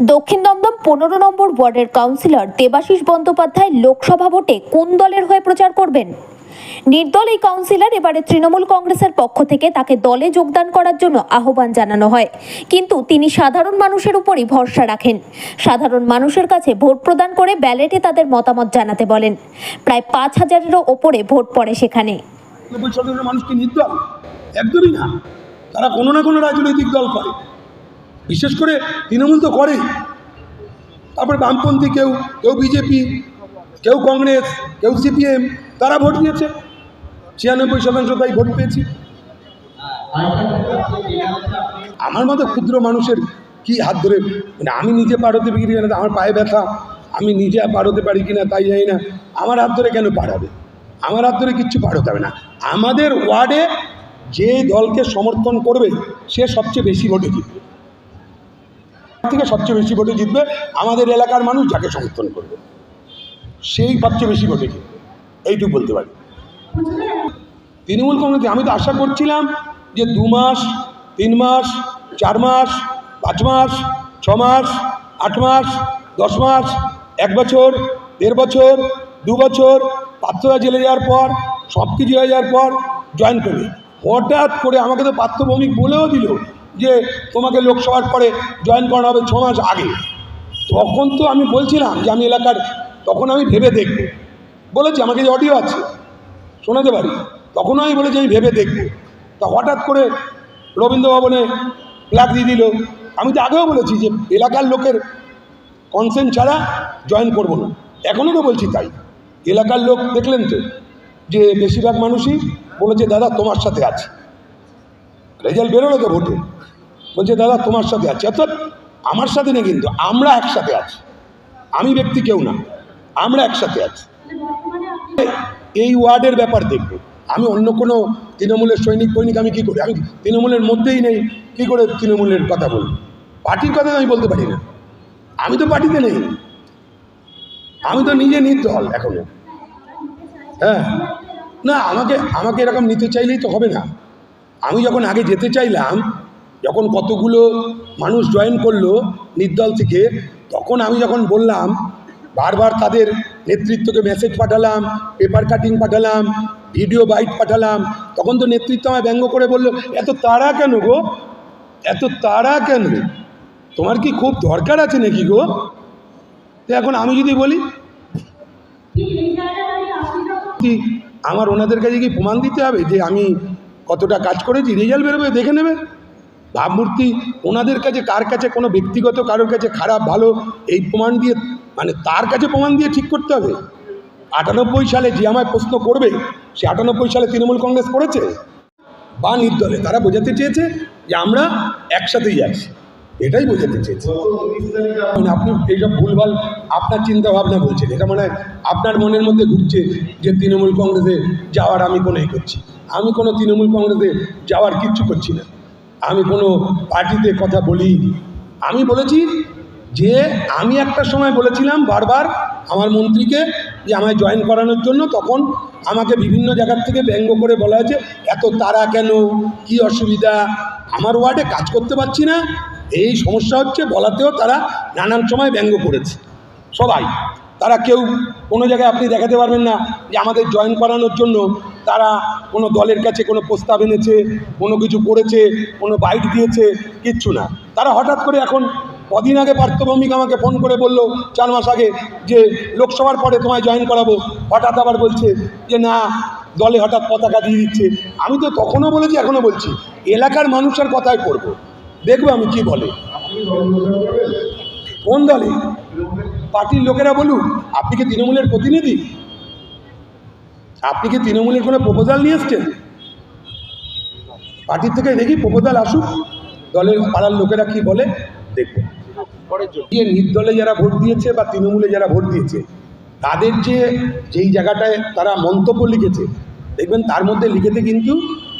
দক্ষিণ দমদম পনেরো নম্বর ওয়ার্ডের কাউন্সিলর দেবাশিস বন্দ্যোপাধ্যায় লোকসভা ভোটে কোন দলের হয়ে প্রচার করবেন? নির্দল এই কাউন্সিলর এবারে তৃণমূল কংগ্রেসের পক্ষ থেকে তাকে দলে যোগদান করার জন্য আহ্বান জানানো হয়। কিন্তু তিনি সাধারণ মানুষের উপরই ভরসা রাখেন। সাধারণ মানুষের কাছে ভোট প্রদান করে ব্যালেটে তাদের মতামত জানাতে বলেন। প্রায় পাঁচ হাজারেরও ওপরে ভোট পড়ে সেখানে। নির্দল? একদমই না। তারা কোনো না কোনো রাজনৈতিক দল করে। বিশেষ করে তৃণমূল তো করেই। তারপরে বামপন্থী কেউ কেউ বিজেপি, কেউ কংগ্রেস, কেউ সিপিএম, তারা ভোট দিয়েছে। ছিয়ানব্বই শতাংশ তাই ভোট পেয়েছি। আমার মতো ক্ষুদ্র মানুষের কি হাত ধরে মানে আমি নিজে পার হতে পারি কিনা, আমার পায়ে ব্যথা, আমি নিজে পার হতে পারি কিনা তাই জানি না। আমার হাত ধরে কেন পার হবে? আমার হাত ধরে কিচ্ছু পার হতে হবে না। আমাদের ওয়ার্ডে যে দলকে সমর্থন করবে, সে সবচেয়ে বেশি ভোটে জিতবে। থেকে সবচেয়ে বেশি ভোটে জিতবে আমাদের এলাকার মানুষ যাকে সমর্থন করবে। সেই সবচেয়ে বেশি ভোটে জিতবে। এইটুকু বলতে পারি। তৃণমূল কংগ্রেসে আমি তো আশা করছিলাম যে দু মাস, তিন মাস, চার মাস, পাঁচ মাস, ছ মাস, আট মাস, দশ মাস, এক বছর, দেড় বছর, দু বছর পাত্ররা জেলে যাওয়ার পর সব কিছু হয়ে যাওয়ার পর জয়েন করবে। হঠাৎ করে আমাকে তো পাত্রভৌমিক বলেও দিল যে তোমাকে লোকসভার পরে জয়েন করানো হবে ছ মাস আগে। তখন তো আমি বলছিলাম যে আমি এলাকার, তখন আমি ভেবে দেখব। বলেছি, আমাকে যে অডিও আছে, শোনাতে পারি। তখন আমি বলেছি, আমি ভেবে দেখব। তা হঠাৎ করে রবীন্দ্র ভবনে ফ্ল্যাগ দিয়ে দিল। আমি তো আগেও বলেছি যে এলাকার লোকের কনসেন্ট ছাড়া জয়েন করব না। এখনও তো বলছি তাই। এলাকার লোক দেখলেন তো যে বেশিরভাগ মানুষই বলেছে, দাদা, তোমার সাথে আছে। রেজাল্ট বেরোলো তো ভোটে? বলছে, দাদা, তোমার সাথে আছে। অর্থাৎ আমার সাথে নেই কিন্তু আমরা একসাথে আছি। আমি ব্যক্তি কেউ না, আমরা একসাথে আছি। এই ওয়ার্ডের ব্যাপার দেখব। আমি অন্য কোনো তৃণমূলের সৈনিক সৈনিক আমি কী করি? আমি তৃণমূলের মধ্যেই নেই, কী করে তৃণমূলের কথা বলব? পার্টির কথা আমি বলতে পারি না। আমি তো পার্টিতে নেই। আমি তো নিজে নির্দল এখনও হ্যাঁ। না, আমাকে আমাকে এরকম নিতে চাইলেই তো হবে না। আমি যখন আগে যেতে চাইলাম, যখন কতগুলো মানুষ জয়েন করল নির্দল থেকে, তখন আমি যখন বললাম, বারবার তাদের নেতৃত্বকে মেসেজ পাঠালাম পেপার কাটিং পাঠালাম ভিডিও বাইট পাঠালাম, তখন তো নেতৃত্ব আমায় ব্যঙ্গ করে বলল, এত তাড়া কেন গো? এত তাড়া কেন? তোমার কি খুব দরকার আছে নাকি গো? তো এখন আমি যদি বলি, আমার ওনাদের কাছে কি প্রমাণ দিতে হবে যে আমি কতটা কাজ করেছি রেজাল্ট বেরোবে, দেখে নেবে। ভাবমূর্তি, ওনাদের কাছে কার কাছে কোনো ব্যক্তিগত, কারোর কাছে খারাপ, ভালো, এই প্রমাণ দিয়ে মানে তার কাছে প্রমাণ দিয়ে ঠিক করতে হবে। আটানব্বই সালে যে আমায় প্রশ্ন করবে, সে আটানব্বই সালে তৃণমূল কংগ্রেস করেছে? বা নির্দলে, তারা বোঝাতে চেয়েছে যে আমরা একসাথেই আছি। এটাই বোঝাতে চেয়েছে। মানে আপনি এইসব ভুলভাল আপনার চিন্তা ভাবনা বলছেন। এটা মানে আপনার মনের মধ্যে ঘুরছে যে তৃণমূল কংগ্রেসে যাওয়ার আমি কোনো করছি। আমি কোনো তৃণমূল কংগ্রেসে যাওয়ার কিচ্ছু করছি না। আমি কোনো পার্টিতে কথা বলি আমি বলেছি যে আমি একটা সময় বলেছিলাম বারবার আমার মন্ত্রীকে যে আমায় জয়েন করানোর জন্য, তখন আমাকে বিভিন্ন জায়গার থেকে ব্যঙ্গ করে বলা হয়েছে, এত তারা কেন? কি অসুবিধা? আমার ওয়ার্ডে কাজ করতে পারছি না। এই সমস্যা হচ্ছে বলাতেও তারা নানান সময় ব্যঙ্গ করেছে। সবাই। তারা কেউ কোনো জায়গায় আপনি দেখাতে পারবেন না যে আমাদের জয়েন করানোর জন্য তারা কোনো দলের কাছে কোনো প্রস্তাব এনেছে, কোনো কিছু করেছে, কোনো বাইট দিয়েছে, কিচ্ছু না। তারা হঠাৎ করে এখন কদিন আগে পার্থভৌমিক আমাকে ফোন করে বলল চার মাস আগে যে লোকসভার পরে তোমায় জয়েন করাবো। হঠাৎ আবার বলছে যে না, দলে হঠাৎ পতাকা দিয়ে দিচ্ছে। আমি তো তখনও বলেছি, এখনও বলছি। এলাকার মানুষের কথায় করব। দেখব আমি কি বলে। কোন দলে? পার্টির লোকেরা বলুক, আপনি কি তৃণমূলের প্রতিনিধি? আপনি কি তৃণমূলের কোনো প্রপোজাল নিয়ে এসছেন? পার্টির থেকে দেখি প্রপোজাল আসুক, দলের পাড়ার লোকেরা কি বলে, দেখব। নির্দলে যারা ভোট দিয়েছে বা তৃণমূলে যারা ভোট দিয়েছে, তাদের যে, যেই জায়গাটায় তারা মন্তব্য লিখেছে, দেখবেন তার মধ্যে লিখেতে কিন্তু,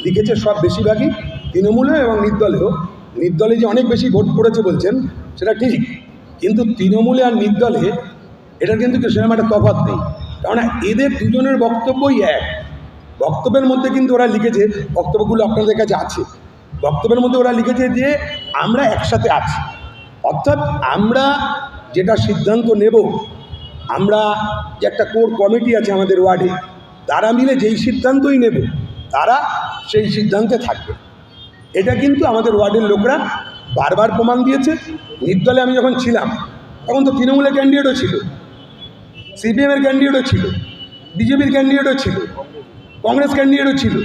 লিখেছে সব বেশিরভাগই তৃণমূলে এবং নির্দলেও নির্দলে যে অনেক বেশি ভোট পড়েছে বলছেন, সেটা ঠিক। কিন্তু তৃণমূলে আর নির্দলে, এটার কিন্তু সেরকম একটা তফাৎ নেই। কেননা এদের দুজনের বক্তব্যই এক। বক্তব্যের মধ্যে কিন্তু ওরা লিখেছে, বক্তব্যগুলো আপনাদের কাছে আছে। বক্তব্যের মধ্যে ওরা লিখেছে যে, আমরা একসাথে আছি। অর্থাৎ আমরা যেটা সিদ্ধান্ত নেব, আমরা যে একটা কোর কমিটি আছে আমাদের ওয়ার্ডে, তারা মিলে যেই সিদ্ধান্তই নেব, তারা সেই সিদ্ধান্তে থাকবে। এটা কিন্তু আমাদের ওয়ার্ডের লোকরা বারবার প্রমাণ দিয়েছে। নির্দলে আমি যখন ছিলাম, তখন তো তৃণমূলের ক্যান্ডিডেটও ছিল, সিপিএমের ক্যান্ডিডেটও ছিল, বিজেপির ক্যান্ডিডেটও ছিল, কংগ্রেস ক্যান্ডিডেটও ছিল।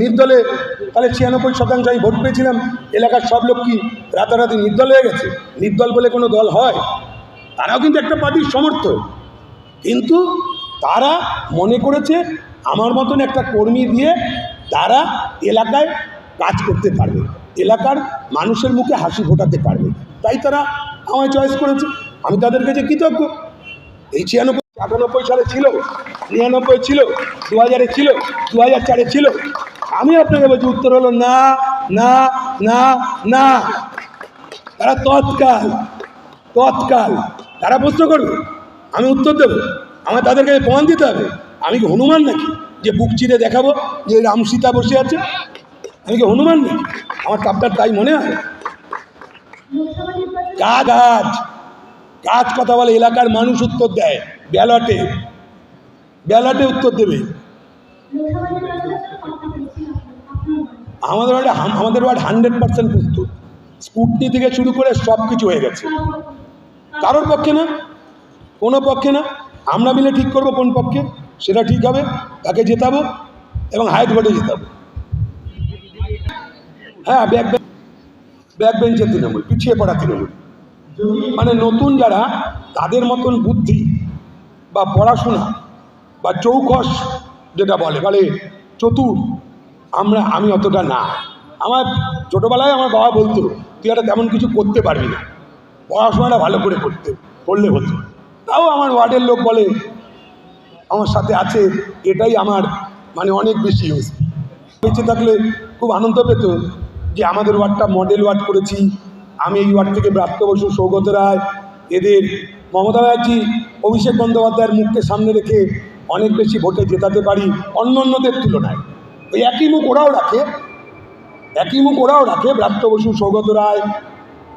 নির্দলে তাহলে ছিয়ানব্বই শতাংশ আমি ভোট পেয়েছিলাম, এলাকার সব লোক কি রাতারাতি নির্দল হয়ে গেছে? নির্দল বলে কোনো দল হয়? তারাও কিন্তু একটা পার্টির সমর্থক। কিন্তু তারা মনে করেছে, আমার মতন একটা কর্মী দিয়ে তারা এলাকায় কাজ করতে পারবে। এলাকার মানুষের মুখে হাসি ফোটাতে পারবে। তাই তারা আমায় চয়েস করেছে। আমি তাদের কাছে কৃতজ্ঞ। এই ছিয়ানব্বই, আটানব্বই সালে ছিল, নিরানব্বই ছিল দু হাজারে ছিল দু হাজার চারে ছিল। আমি আপনাকে বলছি, উত্তর হলো না না না না। তারা তৎকাল তৎকাল। তারা প্রশ্ন করবে, আমি উত্তর দেবো। আমার তাদের কাছে প্রমাণ দিতে হবে। আমি কি হনুমান নাকি? যে বুক চিরে দেখাবো যে রাম সীতা বসে আছে? আমি কি হনুমান নাকি? আমার তাপটার তাই মনে হয় কাজ কাজ কথা বলে এলাকার মানুষ উত্তর দেয়, ব্যালটে। ব্যালটে উত্তর দেবে। আমাদের ওয়ার্ডে আমাদের ওয়ার্ড হান্ড্রেড পার্সেন্ট প্রস্তুত। স্কুটনি থেকে শুরু করে সব কিছু হয়ে গেছে। কারোর পক্ষে না, কোনো পক্ষে না। আমরা মিলে ঠিক করব কোন পক্ষে, সেটা ঠিক হবে, তাকে জেতাবো এবং হাইট ভোটে জেতাবো। হ্যাঁ ব্যাক ব্যাক বেঞ্চের তৃণমূল, পিছিয়ে পড়া তৃণমূল। মানে নতুন যারা, তাদের মতন বুদ্ধি বা পড়াশোনা বা চৌকস, যেটা বলে বলে চতুর, আমরা, আমি অতটা না। আমার ছোটোবেলায় আমার বাবা বলতো, তুই একটা তেমন কিছু করতে পারবি না। পড়াশোনাটা ভালো করে করতে, করলে হতো। তাও আমার ওয়ার্ডের লোক বলে, আমার সাথে আছে, এটাই আমার মানে অনেক বেশি বেঁচে থাকলে খুব আনন্দ পেত। যে আমাদের ওয়ার্ডটা মডেল ওয়ার্ড করেছি। আমি এই ওয়ার্ড থেকে ব্রাত্য বসু সৌগত রায়। এদের মমতা ব্যানার্জি, অভিষেক বন্দ্যোপাধ্যায়ের মুখকে সামনে রেখে অনেক বেশি ভোটে জেতাতে পারি অন্য অন্যদের তুলনায়। ওই একই মুখ ওরাও রাখে। একই মুখ ওরাও রাখে ব্রাত্য বসু সৌগত রায়,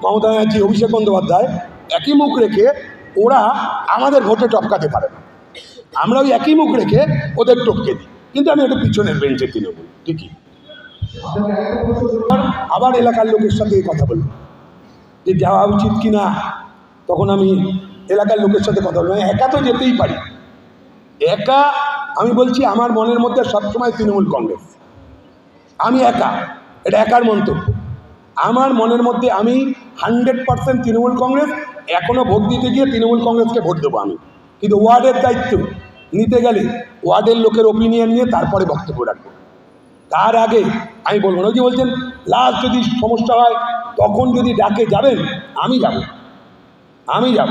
মমতা ব্যানার্জি, অভিষেক বন্দ্যোপাধ্যায়। একই মুখ রেখে ওরা আমাদের ভোটে টপকাতে পারে না। আমরা ওই একই মুখ রেখে ওদের টপকে দিই। কিন্তু আমি একটু পিছনের বেঞ্চে তৃণমূল ঠিকই? আবার- এলাকার লোকের সাথে কথা বলব। যে যাওয়া উচিত কি না, তখন আমি এলাকার লোকের সাথে কথা বলব। একা তো যেতেই পারি। একা, আমি বলছি আমার মনের মধ্যে সবসময় তৃণমূল কংগ্রেস। আমি একা, এটা একার মন্তব্য। আমার মনের মধ্যে আমি হান্ড্রেড পার্সেন্ট তৃণমূল কংগ্রেস এখনও ভোট দিতে গিয়ে তৃণমূল কংগ্রেসকে ভোট দেবো আমি। কিন্তু ওয়ার্ডের দায়িত্ব নিতে গেলে ওয়ার্ডের লোকের ওপিনিয়ন নিয়ে তারপরে বক্তব্য রাখব। তার আগে আমি বলব না। যে বলছেন লাস্ট যদি সমস্যা হয়, তখন যদি ডাকে যাবেন, আমি যাব। আমি যাব।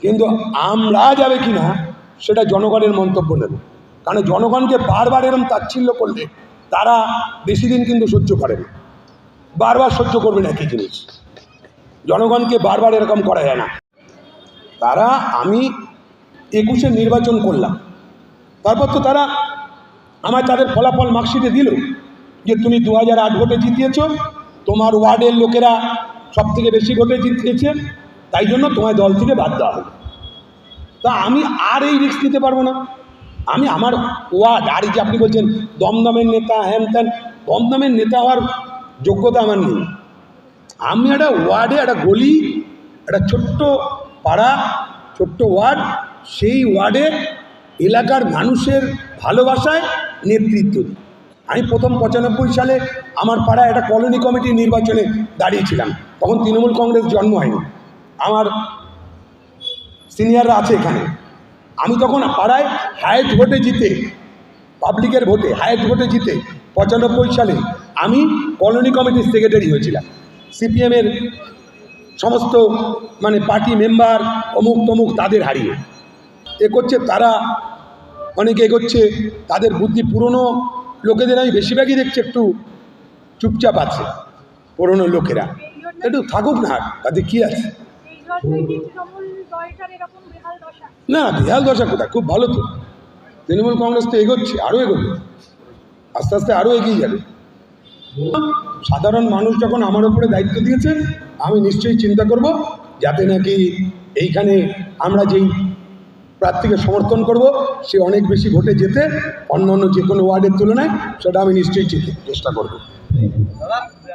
কিন্তু আমরা যাবে কি না, সেটা জনগণের মন্তব্য নেব। কারণ জনগণকে বারবার এরম তাচ্ছিল্য করলে তারা বেশি দিন কিন্তু সহ্য করে না। বারবার সহ্য করবে না একই জিনিস। জনগণকে বারবার এরকম করা যায় না। তারা, আমি একুশে নির্বাচন করলাম। তারপর তো তারা আমার তাদের ফলাফল মার্কশিটে দিল যে তুমি দু হাজার আট ভোটে জিতিয়েছ, তোমার ওয়ার্ডের লোকেরা সব থেকে বেশি ভোটে জিতিয়েছে, তাই জন্য তোমায় দল থেকে বাদ দেওয়া হলো। তা আমি আর এই রিস্ক নিতে পারব না। আমি আমার ওয়ার্ড, আর যে আপনি বলছেন দমদমের নেতা, হ্যান ত্যান, দমদমের নেতা হওয়ার যোগ্যতা আমার নেই। আমি একটা ওয়ার্ডে একটা গলি, একটা ছোট্ট পাড়া, ছোট্ট ওয়ার্ড, সেই ওয়ার্ডে এলাকার মানুষের ভালোবাসায় নেতৃত্ব। দিই। আমি প্রথম পঁচানব্বই সালে আমার পাড়ায় একটা কলোনি কমিটি নির্বাচনে দাঁড়িয়েছিলাম। তখন তৃণমূল কংগ্রেস জন্ম হয়নি। আমার সিনিয়ররা আছে এখানে। আমি তখন পাড়ায় হায়েস্ট ভোটে জিতে, পাবলিকের ভোটে হায়েস্ট ভোটে জিতে পঁচানব্বই সালে আমি কলোনি কমিটির সেক্রেটারি হয়েছিলাম। সিপিএমের সমস্ত মানে পার্টি মেম্বার অমুক তমুক তাদের হারিয়ে। এ করছে তারা অনেকে এগোচ্ছে, তাদের বুদ্ধি পুরনো লোকেদের আমি বেশিরভাগই দেখছি একটু চুপচাপ আছে, পুরনো লোকেরা। একটু থাকুক না তাদের কী আছে? না, বিহাল দশা কোথায়? খুব ভালো তো। তৃণমূল কংগ্রেস তো এগোচ্ছে আরও এগোবে। আস্তে আস্তে আরও এগিয়ে যাবে। সাধারণ মানুষ যখন আমার উপরে দায়িত্ব দিয়েছে, আমি নিশ্চয়ই চিন্তা করব, যাতে নাকি এইখানে আমরা যেই প্রার্থীকে সমর্থন করব। সে অনেক বেশি ভোটে যেতে অন্য অন্য যে কোনো ওয়ার্ডের তুলনায় সেটা আমি নিশ্চয়ই চেষ্টা করব।